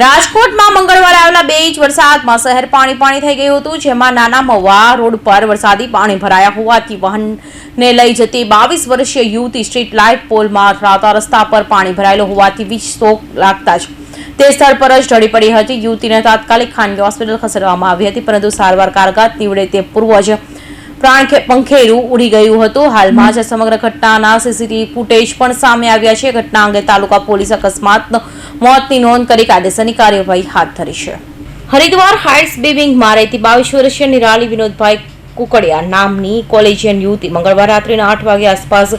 રાજકોટમાં મંગળવારે આવેલા બે ઇંચ વરસાદમાં શહેર પાણી પાણી થઈ ગયું હતું, જેમાં નાના મવા રોડ પર વરસાદી પાણી ભરાયા હોવાથી વાહનને લઈ જતી બાવીસ વર્ષીય યુવતી સ્ટ્રીટ લાઇટ પોલમાં અથડાતા રસ્તા પર પાણી ભરાયેલો હોવાથી વીજ શોક લાગતા જ તે સ્થળ પર જ ઢળી પડી હતી. યુવતીને તાત્કાલિક ખાનગી હોસ્પિટલ ખસેડવામાં આવી હતી, પરંતુ સારવાર કારગત નીવડે તે પૂર્વ જ પ્રાણ પંખેરું ઉડી ગયું હતું. હાલમાં જ સમગ્ર ઘટનાના સીસીટીવી ફૂટેજ પણ સામે આવ્યા છે. ઘટના અંગે તાલુકા પોલીસ અકસ્માત મોતની નોંધ કરી કાયદેસરની કાર્યવાહી હાથ ધરી છે. હરિદ્વાર હાઇટ્સ બિવિંગ મારેથી બાવીસ વર્ષીય નિરાલી વિનોદભાઈ કુકડિયા નામની કોલેજિયન યુવતી મંગળવાર રાત્રિના આઠ વાગ્યા આસપાસ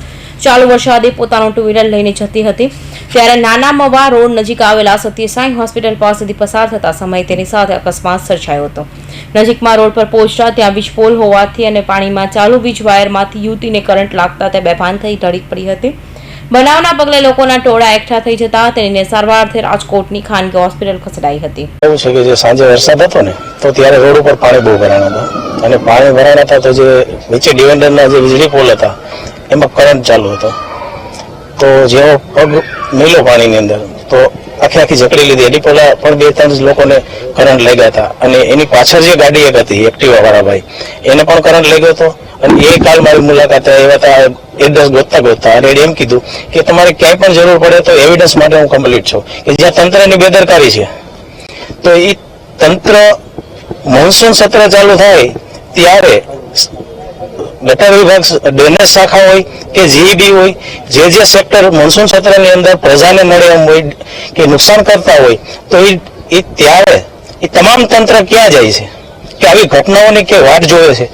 ચાલુ વરસાદે પોતાનું ટુ વ્હીલર લઈને જતી હતી. ત્યારે નાના મવા રોડ નજીક આવેલા સત્યસાઈ હોસ્પિટલ પાસેથી પસાર થતા સમયે તેની સાથે અકસ્માત સર્જાયો હતો. નજીકમાં રોડ પર પહોંચતા ત્યાં વીજપોલ હોવાથી અને પાણીમાં ચાલુ વીજ વાયરમાંથી યુવતીને કરંટ લાગતા તે બેભાન થઈ ઢળી પડી હતી. બનાવના પગલે લોકોના ટોળા એકઠા થઈ જતા તેણીને સારવારથી રાજકોટની ખાનગી હોસ્પિટલ ખસેડાઈ હતી. એવું છે કે જે સાંજે વરસાદ હતો ને, તો ત્યારે રોડ ઉપર પાણી બહુ ભરાણા હતા. અને પાણી ભરાણા હતા તો જે નીચે ડિવેન્ડરના જે વીજળી પોલ હતા, એમાં કરંટ ચાલુ હતો. તો જેવો પગ મેલો પાણીની અંદર, તો આખી આખી જકડી લીધી. એની પહેલા પણ બે ત્રણ લોકોને કરંટ લઈ ગયા હતા. અને એની પાછળ જે ગાડી એક હતી, એક્ટિવા વાળા ભાઈ, એને પણ કરંટ લઈ ગયો હતો. અને એ કાલ મારી મુલાકાત એવા હતા એડ્રેસ ગોતતા ગોતતા. અને એમ કીધું કે તમારે ક્યાંય પણ જરૂર પડે તો એવિડન્સ માટે હું કમ્પ્લીટ છું. કે જ્યાં તંત્રની બેદરકારી છે. તો એ તંત્ર મોન્સૂન સત્ર ચાલુ થાય, ત્યારે ગટર વિભાગ ડ્રેનેજ શાખા હોય કે જીઈબી હોય, જે જે સેક્ટર મોન્સૂન સત્રની અંદર પ્રજાને મળે એમ હોય, કે નુકસાન કરતા હોય, તો એ એ ત્યારે એ તમામ તંત્ર ક્યાં જાય છે? કે આવી ઘટનાઓની કે વાટ જોવે છે?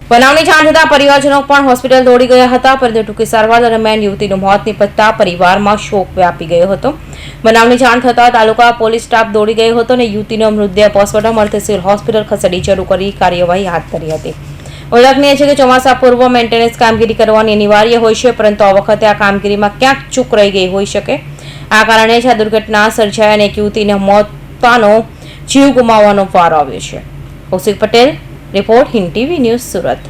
બનાવની જાણ થતાં પરિવારજનો પણ હોસ્પિટલ દોડી ગયા હતા, પરંતુ ટૂંકી સારવાર દરમિયાન યુવતીનું મોત નિપજતા પરિવારમાં શોક વ્યાપી ગયો હતો. બનાવની જાણ થતાં તાલુકા પોલીસ સ્ટાફ દોડી ગયો હતો અને યુવતીનો મૃતદેહ પોસ્ટમોર્ટમ અર્થે સિવિલ હોસ્પિટલ ખસેડી શરૂ કરી કાર્યવાહી હાથ ધરી હતી. ઉલ્લેખનીય છે કે ચોમાસા પૂર્વ મેન્ટેનન્સ કામગીરી કરવાની અનિવાર્ય હોય છે, પરંતુ આ વખતે આ કામગીરીમાં ક્યાંક ચૂક રહી ગઈ હોઈ શકે. આ કારણે જ આ દુર્ઘટના સર્જાય અને એક યુવતીને મોતનો જીવ ગુમાવવાનો વારો આવ્યો છે. Kaushik Patel, report Hind TV news Surat.